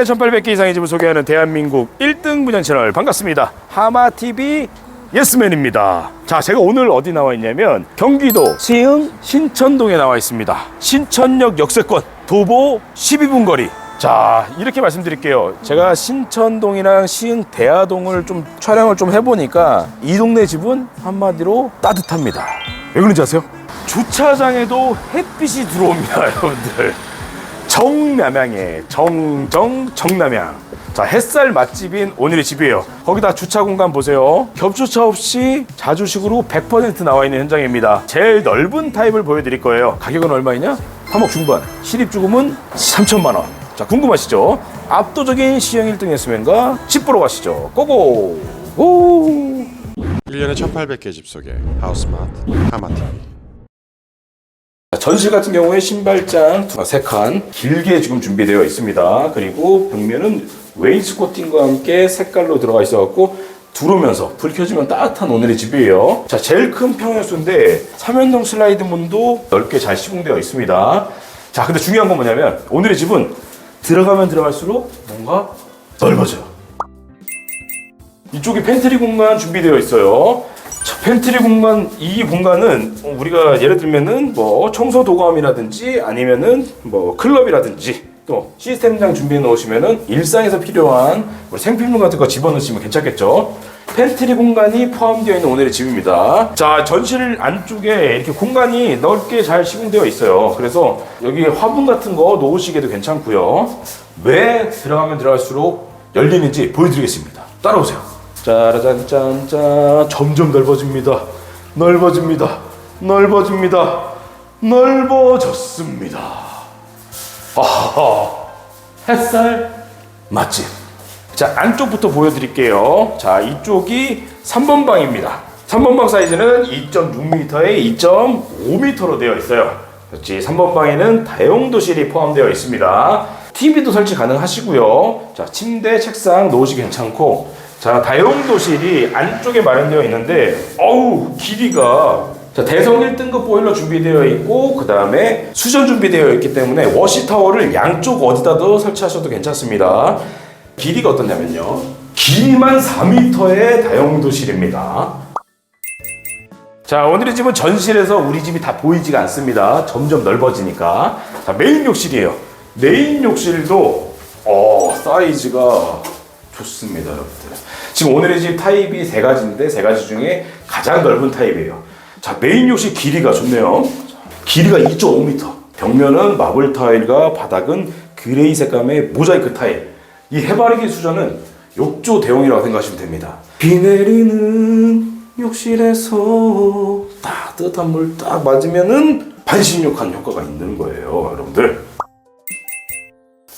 1년에 1800개 이상의 집을 소개하는 대한민국 1등 분양 채널 반갑습니다. 하마TV 예스맨입니다. 자, 제가 오늘 어디 나와 있냐면 경기도 시흥 신천동에 나와 있습니다. 신천역 역세권 도보 12분 거리. 자, 이렇게 말씀드릴게요. 제가 신천동이랑 시흥 대하동을 좀 촬영을 좀 해보니까 이 동네 집은 한마디로 따뜻합니다. 왜 그런지 아세요? 주차장에도 햇빛이 들어옵니다, 여러분들. 정남향에 정정 정남향 자 햇살 맛집인 오늘의 집이에요. 거기다 주차 공간 보세요. 겹주차 없이 자주식으로 100% 나와 있는 현장입니다. 제일 넓은 타입을 보여드릴 거예요. 가격은 얼마이냐? 3억 중반. 실입주금은 3천만 원자 궁금하시죠? 압도적인 시형 1등 예스맨과 집 보러 가시죠. 고고! 오 1년에 1800개 집 소개 하우스마트 하마TV 전실 같은 경우에 신발장 세 칸 길게 지금 준비되어 있습니다. 그리고 벽면은 웨인스코팅과 함께 색깔로 들어가 있어갖고 들어오면서 불 켜지면 따뜻한 오늘의 집이에요. 자, 제일 큰 평형수인데 삼연동 슬라이드 문도 넓게 잘 시공되어 있습니다. 자, 근데 중요한 건 뭐냐면 오늘의 집은 들어가면 들어갈수록 뭔가 넓어져요. 이쪽에 팬트리 공간 준비되어 있어요. 자, 팬트리 공간 이 공간은 우리가 예를 들면은 뭐 청소 도감이라든지 아니면은 뭐 클럽이라든지 또 시스템장 준비해 놓으시면은 일상에서 필요한 뭐 생필품 같은 거 집어넣으시면 괜찮겠죠. 팬트리 공간이 포함되어 있는 오늘의 집입니다. 자, 전실 안쪽에 이렇게 공간이 넓게 잘 시공되어 있어요. 그래서 여기 화분 같은 거 놓으시기도 괜찮고요. 왜 들어가면 들어갈수록 열리는지 보여드리겠습니다. 따라오세요. 짜라잔짠짠 점점 넓어집니다. 넓어집니다. 넓어집니다. 넓어졌습니다. 아하 햇살 맛집. 자 안쪽부터 보여드릴게요. 자 이쪽이 3번 방입니다. 3번 방 사이즈는 2.6m에 2.5m로 되어 있어요. 그렇지 3번 방에는 다용도실이 포함되어 있습니다. TV도 설치 가능하시고요. 자 침대, 책상 놓으시기 괜찮고 자 다용도실이 안쪽에 마련되어 있는데 어우 길이가 자, 대성 1등급 보일러 준비되어 있고 그 다음에 수전 준비되어 있기 때문에 워시 타워를 양쪽 어디다도 설치하셔도 괜찮습니다. 길이가 어떻냐면요. 길이만 4m의 다용도실입니다. 자, 오늘의 집은 전실에서 우리 집이 다 보이지가 않습니다. 점점 넓어지니까. 자, 메인 욕실이에요. 메인 욕실도 어, 사이즈가 좋습니다, 여러분들. 지금 오늘의 집 타입이 세 가지인데 세 가지 중에 가장 넓은 타입이에요. 자, 메인 욕실 길이가 좋네요. 길이가 2.5m. 벽면은 마블 타일과 바닥은 그레이 색감의 모자이크 타일. 이 해바라기 수전은 욕조 대용이라고 생각하시면 됩니다. 비 내리는 욕실에서 따뜻한 물 딱 맞으면은 반신욕한 효과가 있는 거예요, 여러분들.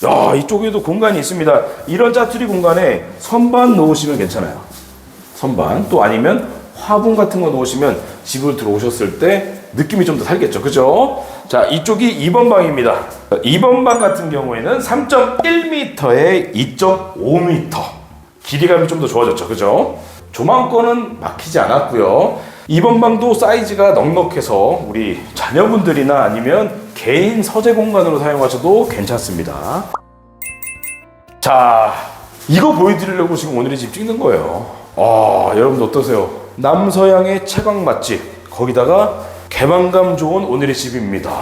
야, 이쪽에도 공간이 있습니다. 이런 짜투리 공간에 선반 놓으시면 괜찮아요. 선반. 또 아니면 화분 같은 거 놓으시면 집을 들어오셨을 때 느낌이 좀 더 살겠죠. 그죠? 자, 이쪽이 2번 방입니다. 2번 방 같은 경우에는 3.1m에 2.5m. 길이감이 좀 더 좋아졌죠. 그죠? 조망권은 막히지 않았고요. 2번 방도 사이즈가 넉넉해서 우리 자녀분들이나 아니면 개인 서재 공간으로 사용하셔도 괜찮습니다. 자, 이거 보여드리려고 지금 오늘의 집 찍는 거예요. 아, 여러분들 어떠세요? 남서양의 채광 맛집. 거기다가 개방감 좋은 오늘의 집입니다.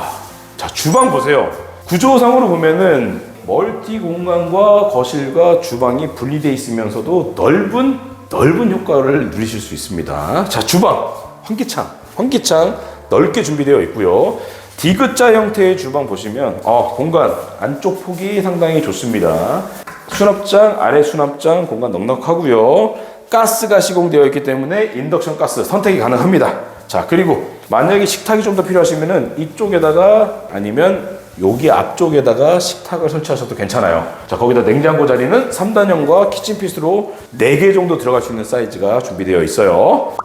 자, 주방 보세요. 구조상으로 보면은 멀티 공간과 거실과 주방이 분리되어 있으면서도 넓은 넓은 효과를 누리실 수 있습니다. 자, 주방 환기창, 환기창 넓게 준비되어 있고요. 디귿자 형태의 주방 보시면 어, 공간 안쪽 폭이 상당히 좋습니다. 수납장, 아래 수납장 공간 넉넉하고요. 가스가 시공되어 있기 때문에 인덕션 가스 선택이 가능합니다. 자, 그리고 만약에 식탁이 좀 더 필요하시면은 이쪽에다가 아니면 여기 앞쪽에다가 식탁을 설치하셔도 괜찮아요. 자, 거기다 냉장고 자리는 3단형과 키친피스로 4개 정도 들어갈 수 있는 사이즈가 준비되어 있어요.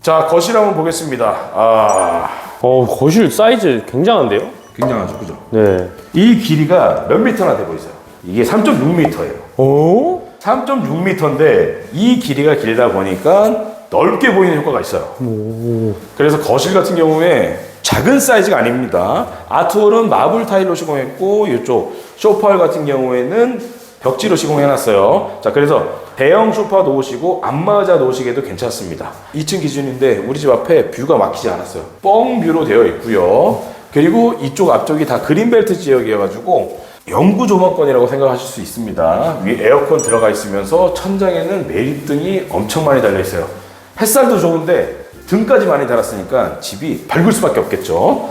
자, 거실 한번 보겠습니다. 아, 어, 거실 사이즈 굉장한데요? 굉장하죠, 그죠? 네. 이 길이가 몇 미터나 되고 있어요? 이게 3.6m예요. 어? 3.6m인데 이 길이가 길다 보니까 넓게 보이는 효과가 있어요. 그래서 거실 같은 경우에 작은 사이즈가 아닙니다. 아트월은 마블 타일로 시공했고 이쪽 쇼파월 같은 경우에는 벽지로 시공해놨어요. 자, 그래서 대형 쇼파 놓으시고 안마의자 놓으시기에도 괜찮습니다. 2층 기준인데 우리 집 앞에 뷰가 막히지 않았어요. 뻥 뷰로 되어 있고요. 그리고 이쪽 앞쪽이 다 그린벨트 지역이어가지고 영구 조망권이라고 생각하실 수 있습니다. 위에 에어컨 들어가 있으면서 천장에는 매립등이 엄청 많이 달려 있어요. 햇살도 좋은데 등까지 많이 달았으니까 집이 밝을 수밖에 없겠죠.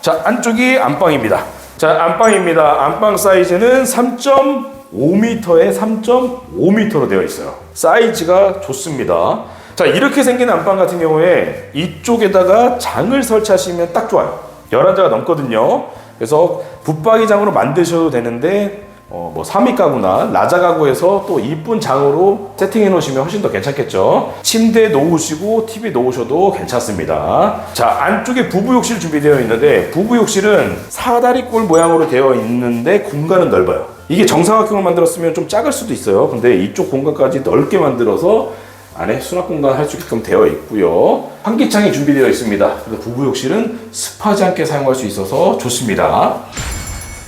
자, 안쪽이 안방입니다. 자, 안방입니다. 안방 사이즈는 3.5m에 3.5m로 되어 있어요. 사이즈가 좋습니다. 자, 이렇게 생긴 안방 같은 경우에 이쪽에다가 장을 설치하시면 딱 좋아요. 11자가 넘거든요. 그래서 붙박이장으로 만드셔도 되는데 어, 뭐 3위 가구나 라자 가구에서 또 이쁜 장으로 세팅해 놓으시면 훨씬 더 괜찮겠죠. 침대 놓으시고 TV 놓으셔도 괜찮습니다. 자, 안쪽에 부부 욕실 준비되어 있는데 부부 욕실은 사다리꼴 모양으로 되어 있는데 공간은 넓어요. 이게 정사각형을 만들었으면 좀 작을 수도 있어요. 근데 이쪽 공간까지 넓게 만들어서 안에 수납 공간 할 수 있게끔 되어 있고요. 환기창이 준비되어 있습니다. 그래서 부부 욕실은 습하지 않게 사용할 수 있어서 좋습니다.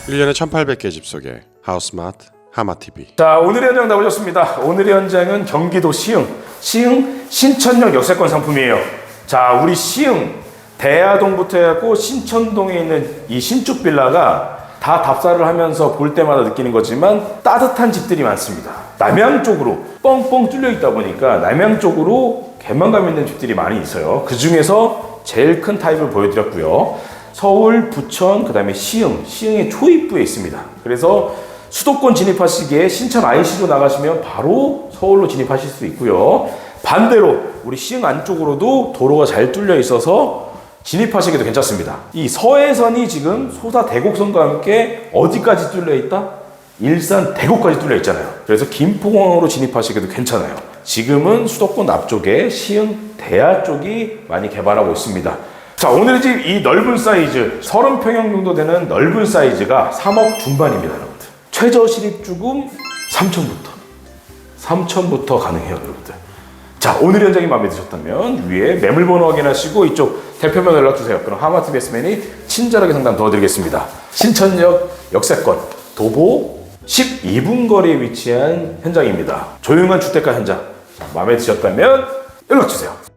1년에 1800개 집 속에 하우스마트 하마TV 자, 오늘의 현장 나오셨습니다. 오늘의 현장은 경기도 시흥, 시흥 신천역 역세권 상품이에요. 자, 우리 시흥 대야동부터 해갖고 신천동에 있는 이 신축 빌라가 다 답사를 하면서 볼 때마다 느끼는 거지만 따뜻한 집들이 많습니다. 남양 쪽으로 뻥뻥 뚫려 있다 보니까 남양 쪽으로 개방감 있는 집들이 많이 있어요. 그 중에서 제일 큰 타입을 보여드렸고요. 서울, 부천, 그 다음에 시흥, 시흥의 초입부에 있습니다. 그래서 수도권 진입하시기에 신천 IC로 나가시면 바로 서울로 진입하실 수 있고요. 반대로 우리 시흥 안쪽으로도 도로가 잘 뚫려 있어서 진입하시기도 괜찮습니다. 이 서해선이 지금 소사 대곡선과 함께 어디까지 뚫려 있다? 일산 대곡까지 뚫려 있잖아요. 그래서 김포공항으로 진입하시기도 괜찮아요. 지금은 수도권 앞쪽에 시흥 대야 쪽이 많이 개발하고 있습니다. 자, 오늘의 집 이 넓은 사이즈, 30평형 정도 되는 넓은 사이즈가 3억 중반입니다, 여러분들. 최저 실입 주금 3천부터. 3천부터 가능해요, 여러분들. 자, 오늘 현장이 마음에 드셨다면 위에 매물 번호 확인하시고 이쪽 대표명 연락 주세요. 그럼 하마트 베스맨이 친절하게 상담 도와드리겠습니다. 신천역 역세권 도보 12분 거리에 위치한 현장입니다. 조용한 주택가 현장. 자, 마음에 드셨다면 연락 주세요.